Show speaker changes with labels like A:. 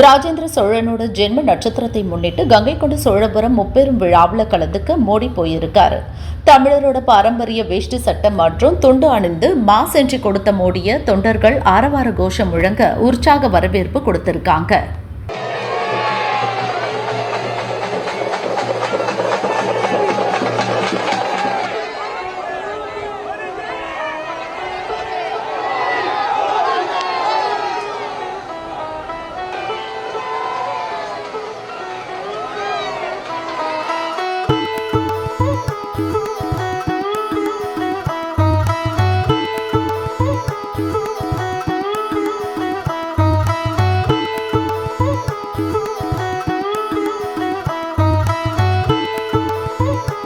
A: ராஜேந்திர சோழனோட ஜென்ம நட்சத்திரத்தை முன்னிட்டு கங்கை கொண்ட சோழபுரம் முப்பெரும் விழாவில் கலந்துக்க மோடி போயிருக்காரு. தமிழரோட பாரம்பரிய வேஷ்டி சட்டம் மற்றும் துண்டு அணிந்து மாஸ் என்று கொடுத்த மோடிய தொண்டர்கள் ஆரவார கோஷம் முழங்க உற்சாக வரவேற்பு கொடுத்திருக்காங்க.